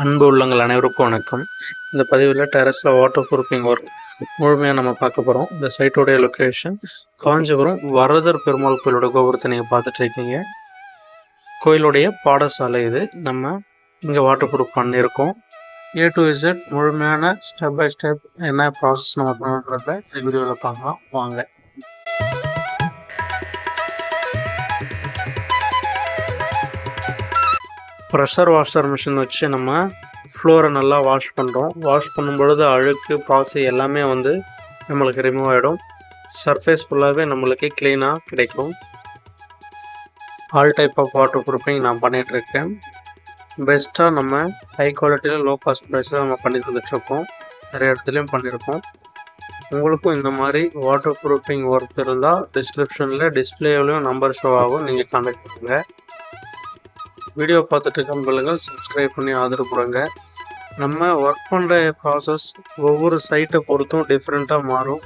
அன்பு உள்ளங்கள் அனைவருக்கும் வணக்கம். இந்த பதிவில் டெரஸில் வாட்டர் ப்ரூஃபிங் ஒர்க் முழுமையாக நம்ம பார்க்க போகிறோம் இந்த சைட்டோடைய லொக்கேஷன் காஞ்சிபுரம் வரதர் பெருமாள் கோயிலோட கோபுரத்தை நீங்கள் பார்த்துட்டு இருக்கீங்க. கோயிலுடைய பாடசாலை இது. நம்ம இங்கே வாட்டர் ப்ரூஃப் பண்ணியிருக்கோம். ஏ டு இசட் முழுமையான ஸ்டெப் பை ஸ்டெப் என்ன ப்ராசஸ் நம்ம பண்ணுறத இந்த வீடியோவில் பார்க்கலாம். வாங்க. ப்ரெஷர் வாஷர் மிஷின் வச்சு நம்ம ஃப்ளோரை நல்லா வாஷ் பண்ணுறோம் வாஷ் பண்ணும் பொழுது அழுக்கு பாசு எல்லாமே வந்து நம்மளுக்கு ரிமூவ் ஆகிடும் சர்ஃபேஸ் ஃபுல்லாகவே நம்மளுக்கு க்ளீனாக கிடைக்கும். All type of water proofing நான் பண்ணிகிட்ருக்கேன் பெஸ்ட்டாக நம்ம ஹை குவாலிட்டியில் லோ காஸ்ட் ப்ரைஸில் நம்ம பண்ணி தந்துட்டுருக்கோம். நிறைய இடத்துலையும் பண்ணியிருக்கோம் உங்களுக்கும் இந்த மாதிரி வாட்டர் ப்ரூஃபிங் ஒர்க் இருந்தால் டிஸ்கிரிப்ஷனில் டிஸ்பிளேவிலையும் நம்பர் ஷோ ஆகும். நீங்கள் கான்டாக்ட் பண்ணுங்கள் வீடியோ பார்த்துட்டு இருக்க சப்ஸ்கிரைப் பண்ணி ஆதரவு கொடுங்க. நம்ம ஒர்க் பண்ணுற ப்ராசஸ் ஒவ்வொரு சைட்டை பொறுத்தும் டிஃப்ரெண்ட்டாக மாறும்.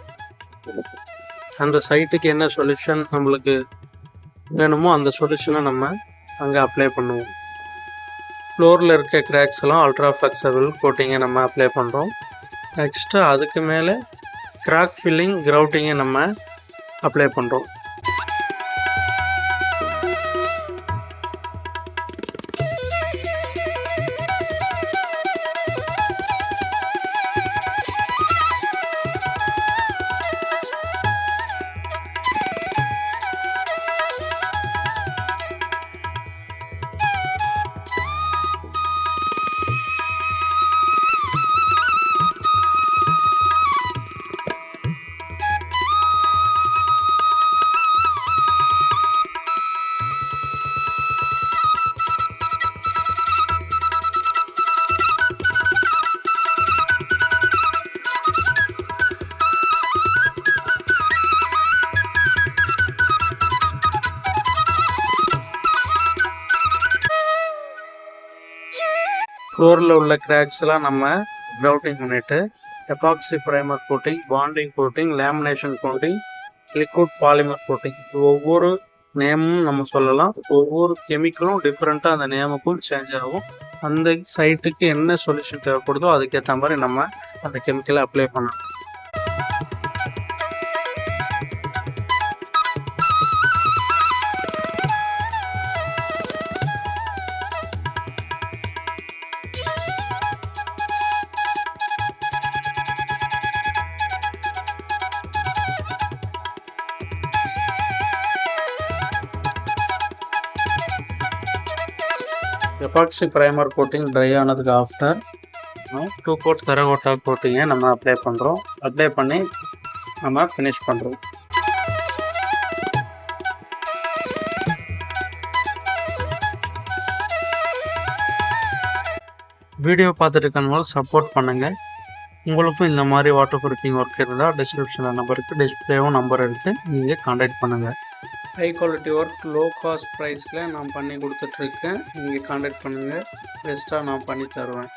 அந்த சைட்டுக்கு என்ன சொல்யூஷன் நம்மளுக்கு வேணுமோ அந்த சொல்யூஷனை நம்ம அங்கே அப்ளை பண்ணுவோம். ஃப்ளோரில் இருக்க கிராக்ஸ் எல்லாம் அல்ட்ரா ஃப்ளெக்சபிள் கோட்டிங்கை நம்ம அப்ளை பண்ணுறோம் நெக்ஸ்ட்டு அதுக்கு மேலே கிராக் ஃபில்லிங் கிரவுட்டிங்கை நம்ம அப்ளை பண்ணுறோம் ஃப்ளோரில் உள்ள கிராக்ஸ் எல்லாம் நம்ம கிரவுட்டிங் பண்ணிவிட்டு epoxy primer coating bonding coating lamination coating liquid polymer coating ஒவ்வொரு நேமும் நம்ம சொல்லலாம். ஒவ்வொரு கெமிக்கலும் டிஃப்ரெண்ட்டாக அந்த நேமுக்கும் சேஞ்ச் ஆகும். அந்த சைட்டுக்கு என்ன சொல்யூஷன் தேவைப்படுதோ அதுக்கேற்ற மாதிரி நம்ம அந்த கெமிக்கலை அப்ளை பண்ணலாம். எபாக்சி ப்ரைமர் கோட்டிங் ட்ரை ஆனதுக்கு ஆஃப்டர் டூ கோட் தெரகோட்டா கோட்டிங்கை நம்ம அப்ளை பண்ணுறோம் அப்ளை பண்ணி நம்ம ஃபினிஷ் பண்ணுறோம் வீடியோ பார்த்துட்டு இருக்கவங்க சப்போர்ட் பண்ணுங்கள் உங்களுக்கும் இந்த மாதிரி வாட்டர் ப்ரூஃபிங் ஒர்க் இருந்தால் டிஸ்கிரிப்ஷனில் நம்பர் இருக்குது டிஸ்பிளேவும் நம்பர் இருக்குது நீங்கள் கான்டாக்ட் பண்ணுங்கள் high quality work low cost ப்ரைஸில் நான் பண்ணி கொடுத்துட்ருக்கேன். நீங்கள் காண்டாக்ட் பண்ணுங்கள் பெஸ்ட்டாக நான் பண்ணி தருவேன்.